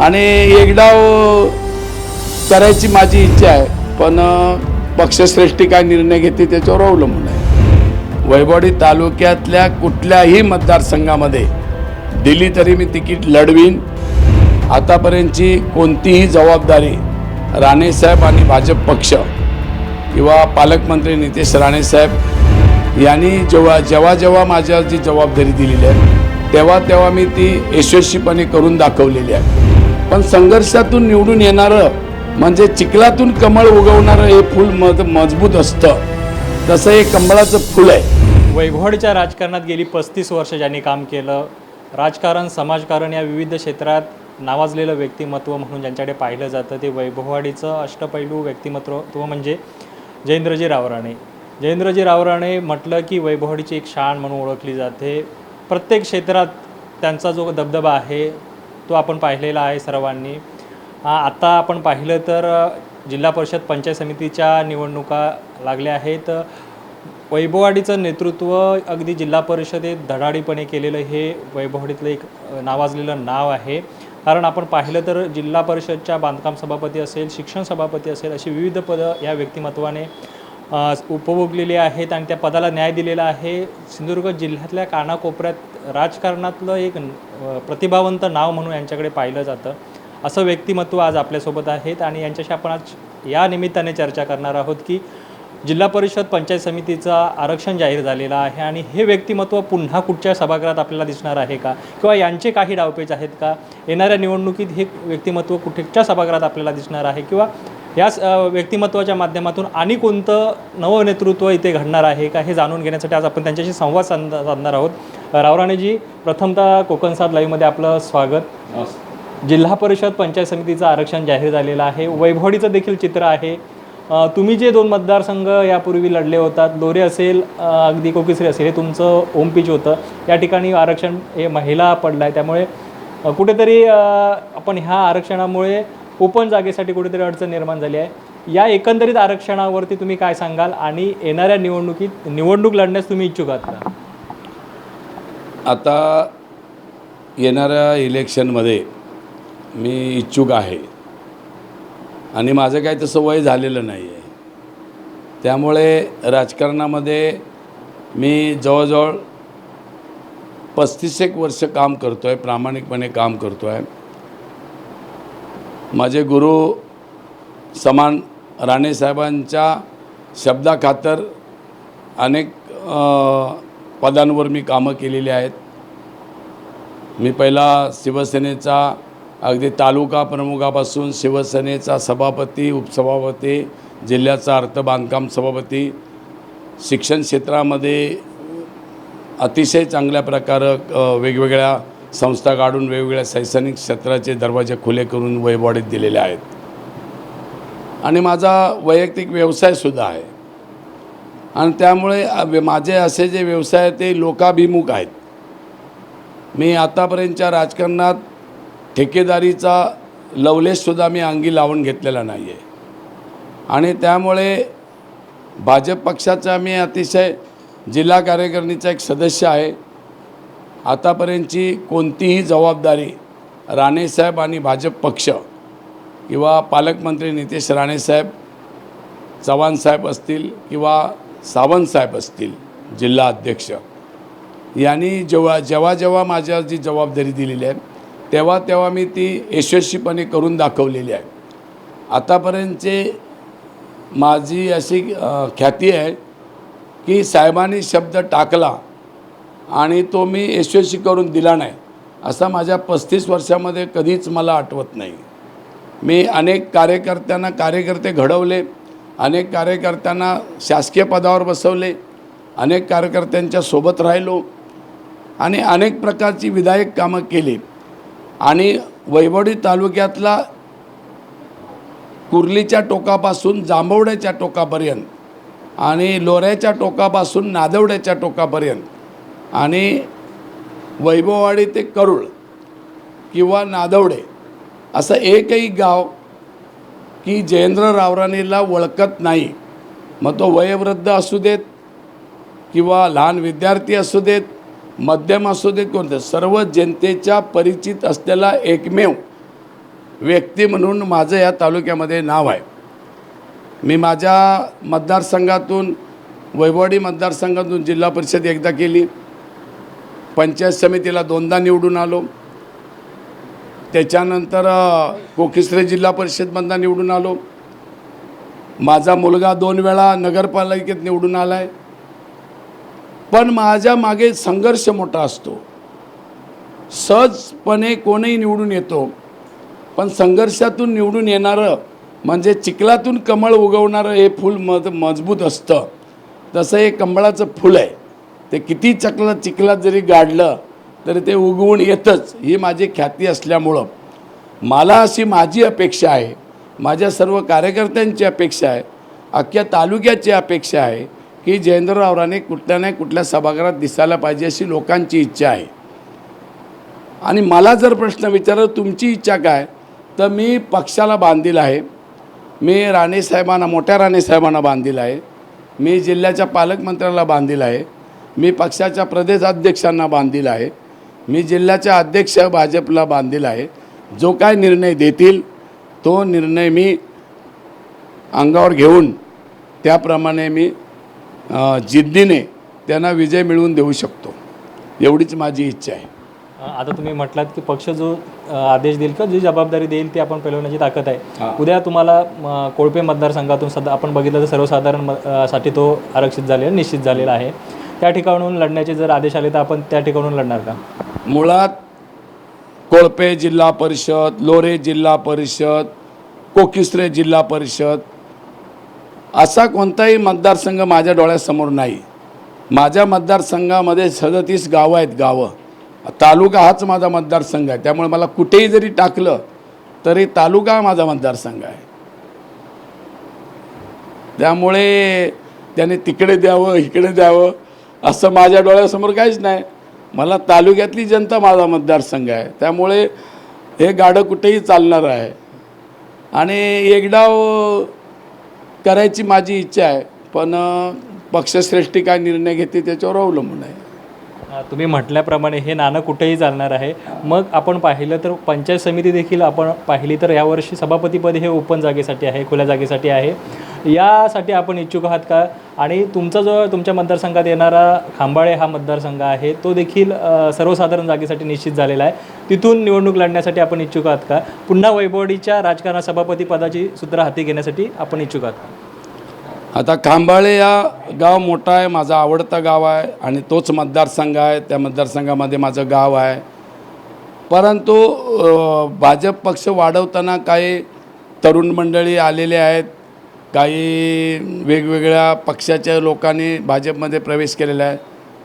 आणि एकदा करायची माझी इच्छा आहे. पण पक्षश्रेष्ठी काय निर्णय घेते त्याच्यावर अवलंबून आहे. वैभवडी तालुक्यातल्या कुठल्याही मतदारसंघामध्ये दिली तरी मी तिकीट लढवीन. आतापर्यंतची कोणतीही जबाबदारी राणेसाहेब आणि भाजप पक्ष किंवा पालकमंत्री नितेश राणेसाहेब यांनी जेव्हा जेव्हा जेव्हा माझ्या जी जबाबदारी दिलेली आहे तेव्हा तेव्हा मी ती यशस्वीपणे करून दाखवलेली आहे. पण संघर्षातून निवडून येणारं म्हणजे चिखलातून कमळ उगवणारं हे फूल मज मजबूत असतं. तसं हे कमळाचं फूल आहे. वैभवडच्या राजकारणात गेली पस्तीस वर्ष ज्यांनी काम केलं राजकारण समाजकारण या विविध क्षेत्रात नावाजलेलं व्यक्तिमत्व म्हणून ज्यांच्याकडे पाहिलं जातं ते वैभववाडीचं अष्टपैलू व्यक्तिमत्व म्हणजे जयेंद्रजी रावराणे. जयेंद्रजी रावराणे म्हटलं की वैभववाडीची एक शान म्हणून ओळखली जाते. प्रत्येक क्षेत्रात त्यांचा जो दबदबा आहे तो आपण पाहिलेला आहे सर्वांनी. आत्ता आता आपण पाहिलं तर जिल्हा परिषद पंचायत समितीच्या निवडणुका लागल्या आहेत. वैभववाडीचं नेतृत्व अगदी जिल्हा परिषदेत धडाडीपणे केलेलं हे वैभववाडीतलं एक नावाजलेलं नाव आहे. कारण आपण पाहिलं तर जिल्हा परिषदच्या बांधकाम सभापती असेल शिक्षण सभापती असेल अशी विविध पदं या व्यक्तिमत्वाने उपभोगलेले आहेत आणि त्या पदाला न्याय दिलेला आहे. सिंधुदुर्ग जिल्ह्यातल्या कानाकोपऱ्यात राजकारणातलं एक प्रतिभावंत नाव म्हणून यांच्याकडे पाहिलं जातं. असं व्यक्तिमत्व आज आपल्यासोबत आहेत आणि यांच्याशी आपण आज या निमित्ताने चर्चा करणार आहोत की जिल्हा परिषद पंचायत समितीचं आरक्षण जाहीर झालेलं आहे आणि हे व्यक्तिमत्व पुन्हा कुठच्या सभागृहात आपल्याला दिसणार आहे का? किंवा यांचे काही डावपेच आहेत का? येणाऱ्या निवडणुकीत हे व्यक्तिमत्व कुठच्या सभागृहात आपल्याला दिसणार आहे? किंवा याच व्यक्तिमत्वाच्या माध्यमातून आणि कोणतं नवं नेतृत्व इथे घडणार आहे का हे जाणून घेण्यासाठी आज आपण त्यांच्याशी संवाद साध साधणार आहोत. रावराणेजी प्रथमतः कोकण सात लाईव्हमध्ये आपलं स्वागत. जिल्हा परिषद पंचायत समितीचं आरक्षण जाहीर झालेलं आहे. वैभवडीचं देखील चित्र आहे. तुम्ही जे दोन मतदारसंघ यापूर्वी लढले होतात लोरे असेल अगदी कोकिसरी असेल हे तुमचं ओमपीच होतं. या ठिकाणी आरक्षण हे महिला पडलं आहे त्यामुळे कुठेतरी आपण ह्या आरक्षणामुळे ओपन जागेसाठी कुठेतरी अडचण निर्माण झाली आहे. या एकंदरीत आरक्षणावरती तुम्ही काय सांगाल आणि येणाऱ्या निवडणुकीत निवडणूक लढण्यास तुम्ही इच्छुक आहात का? आता येणाऱ्या इलेक्शनमध्ये मी इच्छुक आहे. आणि माझं काही तसं वय झालेलं नाही आहे. त्यामुळे राजकारणामध्ये मी जवळजवळ पस्तीस एक वर्ष काम करतो आहे प्रामाणिकपणे काम करतो आहे माझे गुरु समान राणेसाहेबांच्या शब्दाखातर अनेक पदांवर मी कामं केलेली आहेत. मी पहिला शिवसेनेचा अगदी तालुका प्रमुखापासून शिवसेनेचा सभापती उपसभापती जिल्ह्याचा अर्थ बांधकाम सभापती. शिक्षण क्षेत्रामध्ये अतिशय चांगल्या प्रकारे वेगवेगळ्या संस्था काढून वेगवेगळ्या शैक्षणिक क्षेत्राचे दरवाजे खुले करून वैभवाडीत दिलेले आहेत. आणि माझा वैयक्तिक व्यवसायसुद्धा आहे. आणि त्यामुळे माझे असे जे व्यवसाय ते लोकाभिमुख आहेत. मी आतापर्यंतच्या राजकारणात ठेकेदारीचा लवलेशसुद्धा मी अंगी लावून घेतलेला नाही आहे आणि त्यामुळे भाजप पक्षाचा मी अतिशय जिल्हा कार्यकारिणीचा एक सदस्य आहे. आतापर्यंतची कोणतीही जबाबदारी राणेसाहेब आणि भाजप पक्ष किंवा पालकमंत्री नितेश राणेसाहेब चव्हाणसाहेब असतील किंवा सावंतसाहेब असतील जिल्हा अध्यक्ष यांनी जेव्हा जेव्हा जेव्हा माझ्या जी जबाबदारी दिलेली आहे तेव्हा तेव्हा मी ती यशस्वीपणे करून दाखवलेली आहे. आतापर्यंतचे माझी अशी ख्याती आहे की साहेबांनी शब्द टाकला आणि तो मी यशस्वी करून दिला नाही असा माझ्या पस्तीस वर्षामध्ये कधीच मला आठवत नाही. मी अनेक कार्यकर्त्यांना कार्यकर्ते घडवले अनेक कार्यकर्त्यांना शासकीय पदावर बसवले अनेक कार्यकर्त्यांच्या सोबत राहिलो आणि अनेक प्रकारची विधायक कामं केली. आणि वैभवडी तालुक्यातला कुर्लीच्या टोकापासून जांभवड्याच्या टोकापर्यंत आणि लोऱ्याच्या टोकापासून नादवड्याच्या टोकापर्यंत आणि वैभववाडी ते करुळ किंवा नादवडे असं एकही गाव की जयेंद्र रावराणीला ओळखत नाही. मग तो वयोवृद्ध असू देत किंवा लहान विद्यार्थी असू देत मध्यम असू देत कोणते सर्व जनतेच्या परिचित असलेला एकमेव व्यक्ती म्हणून माझं या तालुक्यामध्ये नाव आहे. मी माझ्या मतदारसंघातून वैभवाडी मतदारसंघातून जिल्हा परिषद एकदा केली. पंचायत समितीला दोनदा निवडून आलो. त्याच्यानंतर कोकिसरे जिल्हा परिषदमधनं निवडून आलो. माझा मुलगा दोन वेळा नगरपालिकेत निवडून आला आहे पण माझ्या मागे संघर्ष मोठा असतो. सहजपणे कोणीही निवडून येतो. पण संघर्षातून निवडून येणारं म्हणजे चिखलातून कमळ उगवणारं हे फूल मज मजबूत असतं. तसं हे कमळाचं फूल आहे. ते किती चकला चिखलात जरी गाडलं तरी ते उगवून येतंच. ही माझी ख्याती असल्यामुळं. मला अशी माझी अपेक्षा आहे. माझ्या सर्व कार्यकर्त्यांची अपेक्षा आहे. अख्ख्या तालुक्याची अपेक्षा आहे की जयेंद्ररावराने कुठल्या नाही कुठल्या सभागृहात दिसायला पाहिजे अशी लोकांची इच्छा आहे. आणि मला जर प्रश्न विचारला तुमची इच्छा काय? तर मी पक्षाला बांधील आहे. मी राणेसाहेबांना मोठ्या राणेसाहेबांना बांधील आहे. मी जिल्ह्याच्या पालकमंत्र्याला बांधील आहे. मी पक्षाच्या प्रदेशाध्यक्षांना बांधील आहे. मी जिल्ह्याच्या अध्यक्ष भाजपला बांधील आहे. जो काय निर्णय देतील तो निर्णय मी अंगावर घेऊन त्याप्रमाणे मी जिद्दीने त्यांना विजय मिळवून देऊ शकतो. एवढीच माझी इच्छा आहे. आता तुम्ही म्हटलात की पक्ष जो आदेश देईल किंवा जी जबाबदारी देईल ती आपण पेलवण्याची ताकद आहे. उद्या तुम्हाला म, कोळपे मतदारसंघातून सध्या आपण बघितलं तर सर्वसाधारणसाठी तो आरक्षित झालेला निश्चित झालेला आहे. त्या ठिकाणून लढण्याचे जर आदेश आले तर आपण त्या ठिकाणून लढणार का? मुळात कोळपे जिल्हा परिषद लोरे जिल्हा परिषद कोकिसरे जिल्हा परिषद असा कोणताही मतदारसंघ माझ्या डोळ्यासमोर नाही. माझ्या मतदारसंघामध्ये सदतीस गावं आहेत गावं. तालुका हाच माझा मतदारसंघ आहे. त्यामुळे मला कुठेही जरी टाकलं तरी तालुका हा माझा मतदारसंघ आहे. त्यामुळे त्याने तिकडे द्यावं इकडे द्यावं असं माझ्या डोळ्यासमोर काहीच नाही. मला तालुक्यातली जनता माझा मतदारसंघ आहे. त्यामुळे हे गाडं कुठेही चालणार आहे. आणि एकडाव करायची माझी इच्छा आहे. पण पक्षश्रेष्ठी काय निर्णय घेते त्याच्यावर अवलंबून आहे. तुम्ही म्हटल्याप्रमाणे हे नाणं कुठेही चालणार आहे. मग आपण पाहिलं तर पंचायत समिती देखील आपण पाहिली तर यावर्षी सभापतीपद हे ओपन जागेसाठी आहे खुल्या जागेसाठी आहे. यासाठी आपण इच्छुक आहात का? आणि तुमचा जो तुमच्या मतदारसंघात येणारा खांबाळे हा मतदारसंघ आहे तो देखील सर्वसाधारण जागेसाठी निश्चित झालेला आहे. तिथून निवडणूक लढण्यासाठी आपण इच्छुक आहात का? पुन्हा वैभवडीच्या राजकारणात सभापती पदाची सूत्र हाती घेण्यासाठी आपण इच्छुक आहात का? आता खांबाळे या गाव मोठा आहे माझा आवडता गाव आहे आणि तोच मतदारसंघ आहे. त्या मतदारसंघामध्ये माझं गाव आहे. परंतु भाजप पक्ष वाढवताना काही तरुण मंडळी आलेले आहेत. काही वेगवेगळ्या पक्षाच्या लोकांनी भाजपमध्ये प्रवेश केलेला आहे.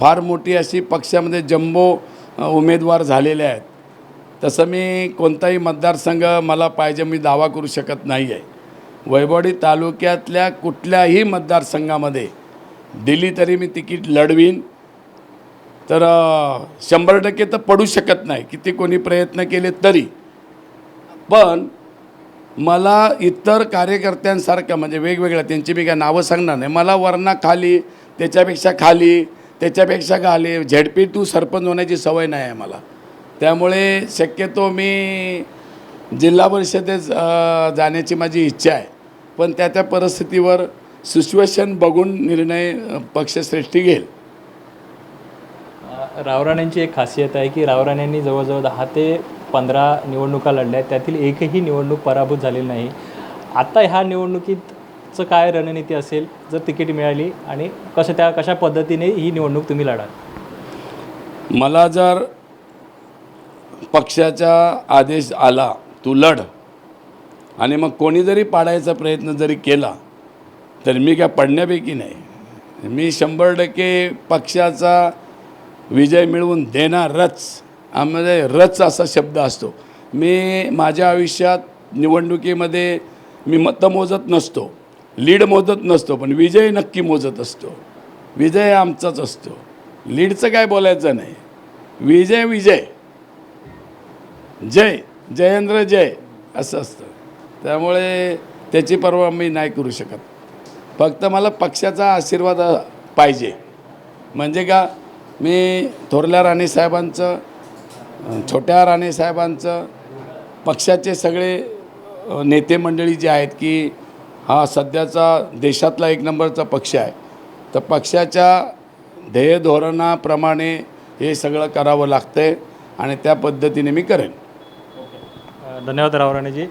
फार मोठी अशी पक्षामध्ये जम्बो उमेदवार झालेले आहेत. तसं मी कोणताही मतदारसंघ मला पाहिजे मी दावा करू शकत नाही आहे वैभवडी तालुक्यातल्या कुठल्याही मतदारसंघामध्ये दिली तरी मी तिकीट लढवीन. तर शंभर टक्के तर पडू शकत नाही. किती कोणी प्रयत्न केले तरी. पण मला इतर कार्यकर्त्यांसारखं म्हणजे वेगवेगळ्या त्यांची मी काय नावं सांगणार नाही. मला वरणा खाली त्याच्यापेक्षा खाली त्याच्यापेक्षा खाली. झेडपी टू सरपंच होण्याची सवय नाही आहे मला. त्यामुळे शक्यतो मी जिल्हा परिषदेत जाण्याची माझी इच्छा आहे. पण त्या त्या परिस्थितीवर सिच्युएशन बघून निर्णय पक्षश्रेष्ठी घेईल. अ, रावराण्यांची एक खासियत आहे की रावराण्यांनी जवळजवळ दहा ते पंधरा निवडणुका लढल्या आहेत. त्यातील एकही निवडणूक पराभूत झालेली नाही. आता ह्या निवडणुकीतचं काय रणनीती असेल? जर तिकीट मिळाली आणि कसं त्या कशा पद्धतीने ही निवडणूक तुम्ही लढाल? मला जर पक्षाचा आदेश आला तू लढ. आणि मग कोणी जरी पाडायचा प्रयत्न जरी केला तर मी काय पडण्यापैकी नाही. मी शंभर टक्के पक्षाचा विजय मिळवून देणारच. आम्हाला रच असा शब्द असतो. मी माझ्या आयुष्यात निवडणुकीमध्ये मी मतं मोजत नसतो. लीड मोजत नसतो पण विजय नक्की मोजत असतो. विजय आमचाच असतो. लीडचं काय बोलायचं नाही. विजय विजय. जय. जयेंद्र जय असं असतं. त्यामुळे त्याची पर्वा मी नाही करू शकत. फक्त मला पक्षाचा आशीर्वाद पाहिजे. म्हणजे का मी थोरल्या राणेसाहेबांचं छोट्या राणेसाहेबांचं पक्षाचे सगळे नेते मंडळी जे आहेत की हा सध्याचा देशातला एक नंबरचा पक्ष आहे. तर पक्षाच्या ध्येय धोरणाप्रमाणे हे सगळं करावं लागतं आहे आणि त्या पद्धतीने मी करेन. धन्यवाद रावराणेजी.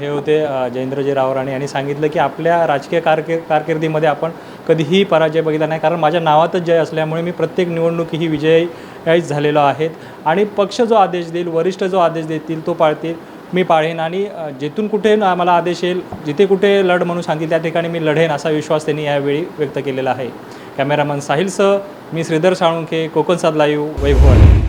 हे होते जयेंद्रजी रावराणे यांनी सांगितलं की आपल्या राजकीय कारकीर कारकिर्दीमध्ये आपण कधीही पराजय बघितला नाही. कारण माझ्या नावातच जय असल्यामुळे मी प्रत्येक निवडणूक ही विजयीच झालेलो आहेत. आणि पक्ष जो आदेश देईल वरिष्ठ जो आदेश देतील तो पाळतील मी पाळेन. आणि जिथून कुठे मला आदेश येईल जिथे कुठे लढ म्हणून सांगतील त्या ठिकाणी मी लढेन असा विश्वास त्यांनी यावेळी व्यक्त केलेला आहे. कॅमेरामन साहिलसह मी श्रीधर साळुंखे कोकण साधला लाईव्ह वैभव